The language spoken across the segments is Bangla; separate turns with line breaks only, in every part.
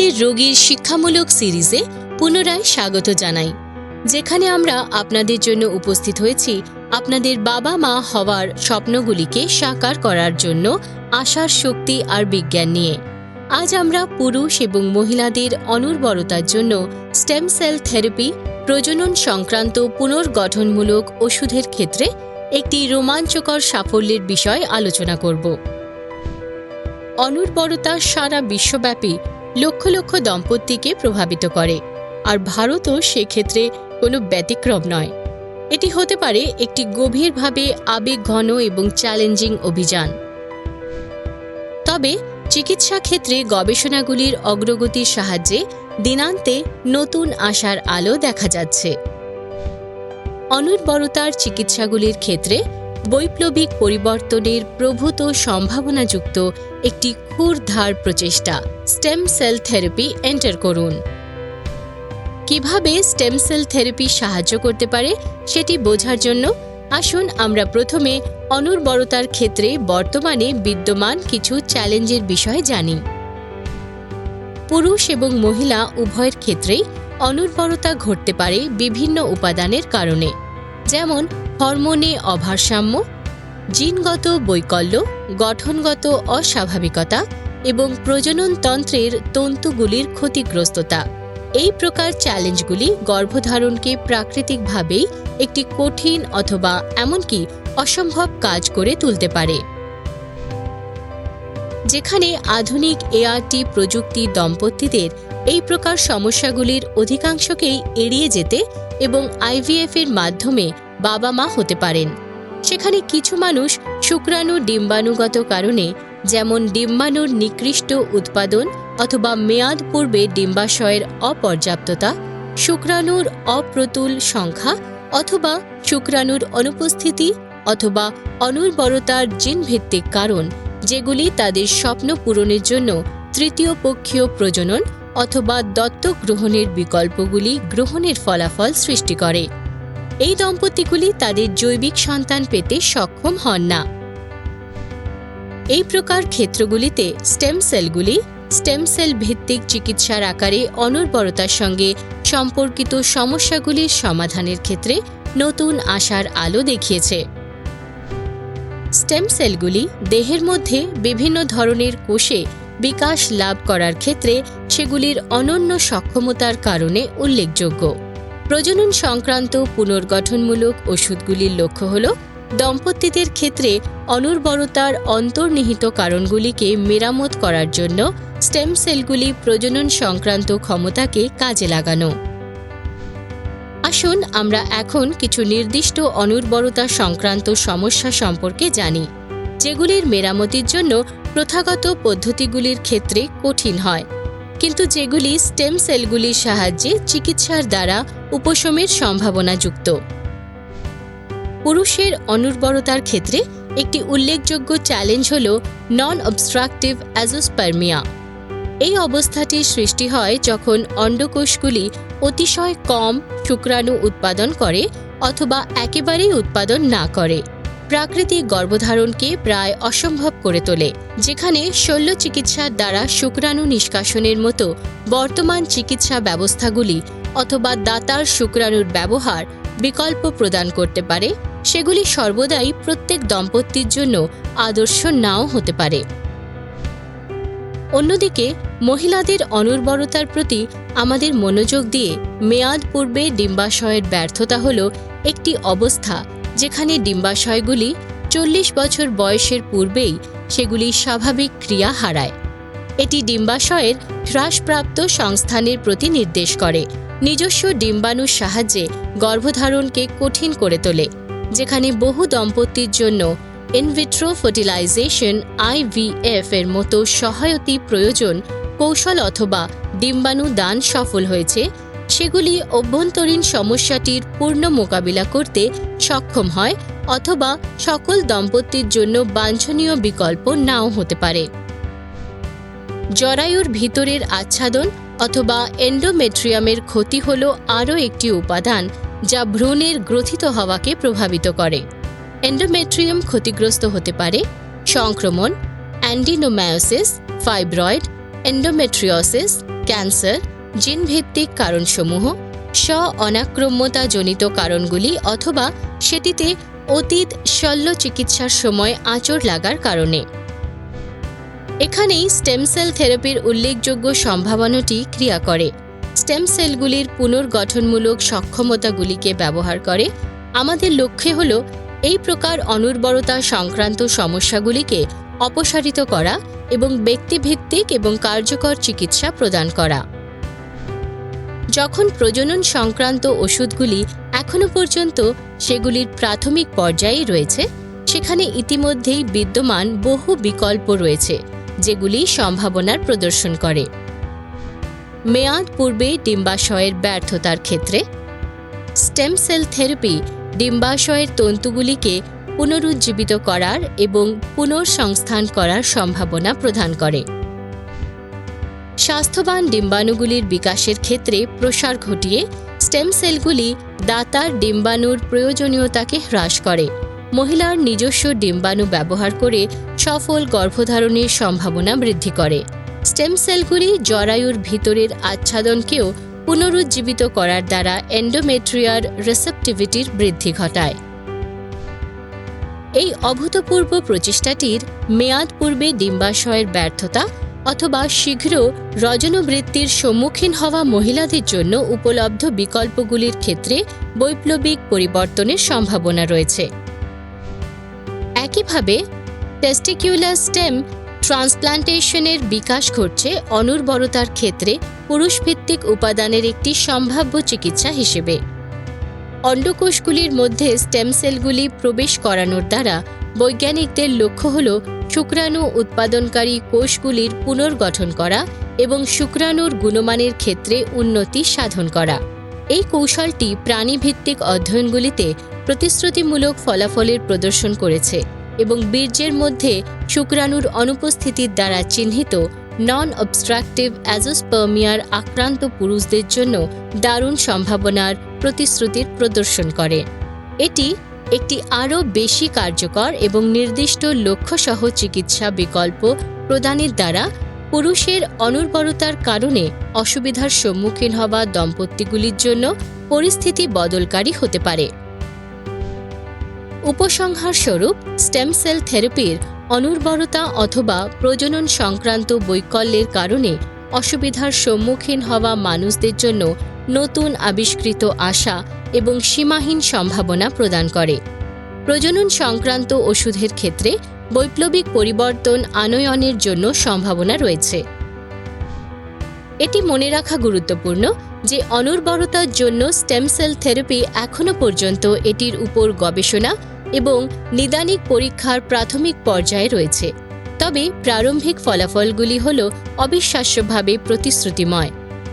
আমাদের রোগীর শিক্ষামূলক সিরিজে পুনরায় স্বাগত জানাই। যেখানে আমরা আপনাদের জন্য উপস্থিত হয়েছি আপনাদের বাবা মা হওয়ার স্বপ্নগুলিকে সাকার করার জন্য আশার শক্তি আর বিজ্ঞান নিয়ে। আজ আমরা পুরুষ এবং মহিলাদের অনুর্বরতার জন্য স্টেম সেল থেরাপি, প্রজনন সংক্রান্ত পুনর্গঠনমূলক ওষুধের ক্ষেত্রে একটি রোমাঞ্চকর সাফল্যের বিষয় আলোচনা করব। অনুর্বরতা সারা বিশ্বব্যাপী লক্ষ লক্ষ দম্পতিকে প্রভাবিত করে। আর ভারতও সেক্ষেত্রে কোনো ব্যতিক্রম নয়। এটি হতে পারে একটি গভীরভাবে আবেগঘন এবং চ্যালেঞ্জিং অভিযান। তবে চিকিৎসা ক্ষেত্রে গবেষণাগুলির অগ্রগতির সাহায্যে দিনান্তে নতুন আশার আলো দেখা যাচ্ছে। অনুর্বরতার চিকিৎসাগুলির ক্ষেত্রে বৈপ্লবিক পরিবর্তনের প্রভূত সম্ভাবনাযুক্ত একটি ক্ষুরধার প্রচেষ্টা, স্টেম সেল থেরাপি এন্টার করুন। কীভাবে স্টেম সেল থেরাপি সাহায্য করতে পারে সেটি বোঝার জন্য আসুন আমরা প্রথমে অনুর্বরতার ক্ষেত্রে বর্তমানে বিদ্যমান কিছু চ্যালেঞ্জের বিষয়ে জানি। পুরুষ এবং মহিলা উভয়ের ক্ষেত্রেই অনুর্বরতা ঘটতে পারে বিভিন্ন উপাদানের কারণে, যেমন হরমোনে অভারসাম্য, জিনগত বৈকল্য, গঠনগত অস্বাভাবিকতা এবং প্রজননতন্ত্রের তন্তুগুলির ক্ষতিগ্রস্ততা। এই প্রকার চ্যালেঞ্জগুলি গর্ভধারণকে প্রাকৃতিকভাবেই একটি কঠিন অথবা এমনকি অসম্ভব কাজ করে তুলতে পারে। যেখানে আধুনিক এআরটি প্রযুক্তি দম্পতিদের এই প্রকার সমস্যাগুলির অধিকাংশকেই এড়িয়ে যেতে এবং আইভিএফ এর মাধ্যমে বাবা মা হতে পারেন। সেখানে কিছু মানুষ শুক্রাণু ডিম্বাণুগত কারণে যেমন ডিম্বাণুর নিকৃষ্ট উৎপাদন অথবা মেয়াদ পূর্বে ডিম্বাশয়ের অপর্যাপ্ততা, শুক্রাণুর অপ্রতুল সংখ্যা অথবা শুক্রাণুর অনুপস্থিতি অথবা অনুর্বরতার জিনভিত্তিক কারণ, যেগুলি তাদের স্বপ্ন পূরণের জন্য তৃতীয় পক্ষীয় প্রজনন অথবা দত্তক গ্রহণের বিকল্পগুলি গ্রহণের ফলাফল সৃষ্টি করে। এই দম্পতিগুলি তাদের জৈবিক সন্তান পেতে সক্ষম হন না। এই প্রকার ক্ষেত্রগুলিতে স্টেম সেলগুলি, স্টেম সেল ভিত্তিক চিকিৎসার আকারে অনুর্বরতার সঙ্গে সম্পর্কিত সমস্যাগুলির সমাধানের ক্ষেত্রে নতুন আশার আলো দেখিয়েছে। স্টেম সেলগুলি দেহের মধ্যে বিভিন্ন ধরনের কোষে বিকাশ লাভ করার ক্ষেত্রে সেগুলির অনন্য সক্ষমতার কারণে উল্লেখযোগ্য। প্রজনন সংক্রান্ত পুনর্গঠনমূলক ওষুধগুলির লক্ষ্য হল দম্পতিদের ক্ষেত্রে অনুর্বরতার অন্তর্নিহিত কারণগুলিকে মেরামত করার জন্য স্টেম সেলগুলি প্রজনন সংক্রান্ত ক্ষমতাকে কাজে লাগানো। আসুন আমরা এখন কিছু নির্দিষ্ট অনুর্বরতা সংক্রান্ত সমস্যা সম্পর্কে জানি, যেগুলির মেরামতির জন্য প্রথাগত পদ্ধতিগুলির ক্ষেত্রে কঠিন হয়। কিন্তু যেগুলি স্টেম সেলগুলির সাহায্যে চিকিৎসার দ্বারা উপশমের সম্ভাবনাযুক্ত পুরুষের অনুর্বরতার ক্ষেত্রে একটি উল্লেখযোগ্য চ্যালেঞ্জ হল নন অবস্ট্রাকটিভ অ্যাজোস্পার্মিয়া এই অবস্থাটির সৃষ্টি হয় যখন অন্ডকোষগুলি অতিশয় কম শুক্রাণু উৎপাদন করে অথবা একেবারেই উৎপাদন না করে। প্রাকৃতিক গর্ভধারণকে প্রায় অসম্ভব করে তোলে, যেখানে শল্য চিকিৎসার দ্বারা শুক্রাণু নিষ্কাশনের মতো বর্তমান চিকিৎসা ব্যবস্থাগুলি অথবা দাতার শুক্রাণুর ব্যবহার বিকল্প প্রদান করতে পারে, সেগুলি সর্বদাই প্রত্যেক দম্পতির জন্য আদর্শ নাও হতে পারে। অন্যদিকে, মহিলাদের অনুর্বরতার প্রতি আমাদের মনোযোগ দিয়ে মেয়াদ পূর্বে ডিম্বাশয়ের ব্যর্থতা হল একটি অবস্থা যেখানে ডিম্বাশয়গুলি চল্লিশ বছর বয়সের পূর্বেই সেগুলি স্বাভাবিক ক্রিয়া হারায়। এটি ডিম্বাশয়ের হ্রাসপ্রাপ্ত সংস্থানের প্রতি নির্দেশ করে। নিজস্ব ডিম্বাণুর সাহায্যে গর্ভধারণকে কঠিন করে তোলে, যেখানে বহু দম্পতির জন্য ইনভিট্রো ফার্টিলাইজেশন আইভিএফ এর মতো সহায়তি প্রয়োজন কৌশল অথবা ডিম্বাণু দান সফল হয়েছে সেগুলি অভ্যন্তরীণ সমস্যাটির পূর্ণ মোকাবিলা করতে সক্ষম হয় অথবা সকল দম্পতির জন্য বাঞ্ছনীয় বিকল্প নাও হতে পারে। জরায়ুর ভিতরের আচ্ছাদন অথবা এন্ডোমেট্রিয়ামের ক্ষতি হল আরও একটি উপাদান যা ভ্রূণের গ্রথিত হওয়াকে প্রভাবিত করে। এন্ডোমেট্রিয়াম ক্ষতিগ্রস্ত হতে পারে সংক্রমণ, অ্যান্ডিনোমায়োসিস, ফাইব্রয়েড, এন্ডোমেট্রিওসিস, ক্যান্সার জিনভিত্তিক কারণসমূহ স্ব অনাক্রম্যতাজনিত কারণগুলি অথবা সেটিতে অতীত শল্য চিকিৎসার সময় আঁচড় লাগার কারণে। এখানেই স্টেম সেল থেরাপির উল্লেখযোগ্য সম্ভাবনাটি ক্রিয়া করে। স্টেম সেলগুলির পুনর্গঠনমূলক সক্ষমতাগুলিকে ব্যবহার করে। আমাদের লক্ষ্যে হল এই প্রকার অনুর্বরতা সংক্রান্ত সমস্যাগুলিকে অপসারিত করা এবং ব্যক্তিভিত্তিক এবং কার্যকর চিকিৎসা প্রদান করা। যখন প্রজনন সংক্রান্ত ওষুধগুলি এখনও পর্যন্ত সেগুলির প্রাথমিক পর্যায়ে রয়েছে, সেখানে ইতিমধ্যেই বিদ্যমান বহু বিকল্প রয়েছে, যেগুলি সম্ভাবনার প্রদর্শন করে। মেয়াদ পূর্বে ডিম্বাশয়ের ব্যর্থতার ক্ষেত্রে, স্টেম সেল থেরাপি ডিম্বাশয়ের তন্তুগুলিকে পুনরুজ্জীবিত করার এবং পুনর্সংস্থান করার সম্ভাবনা প্রদান করে। স্বাস্থ্যবান ডিম্বাণুগুলির বিকাশের ক্ষেত্রে প্রসার ঘটিয়ে স্টেম সেলগুলি দাতার ডিম্বাণুর প্রয়োজনীয়তাকে হ্রাস করে। মহিলার নিজস্ব ডিম্বাণু ব্যবহার করে সফল গর্ভধারণের সম্ভাবনা বৃদ্ধি করে। স্টেম সেলগুলি জরায়ুর ভিতরের আচ্ছাদনকেও পুনরুজ্জীবিত করার দ্বারা এন্ডোমেট্রিয়ার রিসেপটিভিটির বৃদ্ধি ঘটায়। এই অভূতপূর্ব প্রচেষ্টাটির মেয়াদ পূর্বে ডিম্বাশয়ের ব্যর্থতা অথবা শীঘ্র রজনবৃত্তির সম্মুখীন হওয়া মহিলাদের জন্য উপলব্ধ বিকল্পগুলির ক্ষেত্রে বৈপ্লবিক পরিবর্তনের সম্ভাবনা রয়েছে। একইভাবে টেস্টিকিউলার স্টেম ট্রান্সপ্লান্টেশনের বিকাশ ঘটছে অনুর্বরতার ক্ষেত্রে পুরুষভিত্তিক উপাদানের একটি সম্ভাব্য চিকিৎসা হিসেবে। অন্ডকোষগুলির মধ্যে স্টেম সেলগুলি প্রবেশ করানোর দ্বারা বৈজ্ঞানিকদের লক্ষ্য হল শুক্রাণু উৎপাদনকারী কোষগুলির পুনর্গঠন করা এবং শুক্রাণুর গুণমানের ক্ষেত্রে উন্নতি সাধন করা। এই কৌশলটি প্রাণীভিত্তিক অধ্যয়নগুলিতে প্রতিশ্রুতিমূলক ফলাফলের প্রদর্শন করেছে এবং বীর্যের মধ্যে শুক্রাণুর অনুপস্থিতির দ্বারা চিহ্নিত নন অবস্ট্রাকটিভ অ্যাজোস্পার্মিয়ার আক্রান্ত পুরুষদের জন্য দারুণ সম্ভাবনার প্রতিশ্রুতির প্রদর্শন করে। এটি একটি আরও বেশি কার্যকর এবং নির্দিষ্ট লক্ষ্যসহ চিকিৎসা বিকল্প প্রদানের দ্বারা পুরুষের অনুর্বরতার কারণে অসুবিধার সম্মুখীন হওয়া দম্পতিগুলির জন্য পরিস্থিতি বদলকারী হতে পারে। উপসংহার স্বরূপ স্টেম সেল থেরাপির অনুর্বরতা অথবা প্রজনন সংক্রান্ত বৈকল্যের কারণে অসুবিধার সম্মুখীন হওয়া মানুষদের জন্য নতুন আবিষ্কৃত আশা এবং সীমাহীন সম্ভাবনা প্রদান করে। প্রজনন সংক্রান্ত ওষুধের ক্ষেত্রে বৈপ্লবিক পরিবর্তন আনয়নের জন্য সম্ভাবনা রয়েছে। এটি মনে রাখা গুরুত্বপূর্ণ যে অনুর্বরতার জন্য স্টেম সেল থেরাপি এখনও পর্যন্ত এটির উপর গবেষণা এবং নিদানিক পরীক্ষার প্রাথমিক পর্যায়ে রয়েছে। তবে প্রারম্ভিক ফলাফলগুলি হল অবিশ্বাস্যভাবে প্রতিশ্রুতিময়।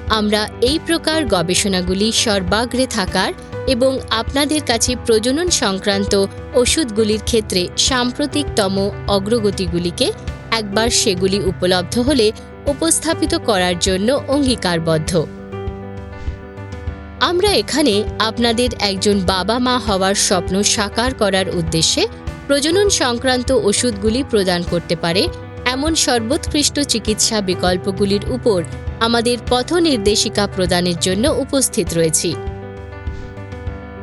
আমরা এই প্রকার গবেষণাগুলি সর্বাগ্রে থাকার এবং আপনাদের কাছে প্রজনন সংক্রান্ত ওষুধগুলির ক্ষেত্রে সাম্প্রতিকতম অগ্রগতিগুলিকে একবার সেগুলি উপলব্ধ হলে উপস্থাপিত করার জন্য অঙ্গীকারবদ্ধ। আমরা এখানে আপনাদের একজন বাবা মা হওয়ার স্বপ্ন সাকার করার উদ্দেশ্যে প্রজনন সংক্রান্ত ওষুধগুলি প্রদান করতে পারে এমন সর্বোৎকৃষ্ট চিকিৎসা বিকল্পগুলির উপর আমাদের পথ নির্দেশিকা প্রদানের জন্য উপস্থিত রয়েছি।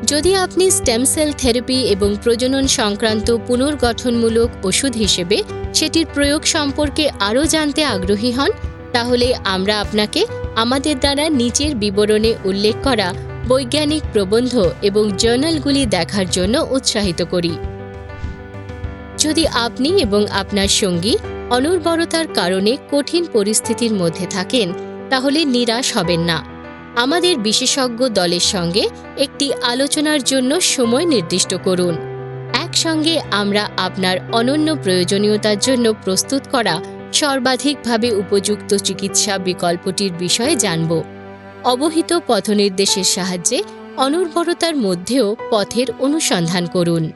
যদি আপনি স্টেম সেল থেরাপি এবং প্রজনন সংক্রান্ত পুনর্গঠনমূলক ওষুধ হিসেবে সেটির প্রয়োগ সম্পর্কে আরও জানতে আগ্রহী হন, তাহলে আমরা আপনাকে আমাদের দ্বারা নিচের বিবরণে উল্লেখ করা বৈজ্ঞানিক প্রবন্ধ এবং জার্নালগুলি দেখার জন্য উৎসাহিত করি। যদি আপনি এবং আপনার সঙ্গী অনুর্বরতার কারণে কঠিন পরিস্থিতির মধ্যে থাকেন, তাহলে নিরাশ হবেন না। আমাদের বিশেষজ্ঞ দলের সঙ্গে একটি আলোচনার জন্য সময় নির্দিষ্ট করুন। একসঙ্গে আমরা আপনার অনন্য প্রয়োজনীয়তার জন্য প্রস্তুত করা সর্বাধিকভাবে উপযুক্ত চিকিৎসা বিকল্পটির বিষয়ে জানব। অবহিত পথনির্দেশের সাহায্যে অনুর্বরতার মধ্যেও পথের অনুসন্ধান করুন।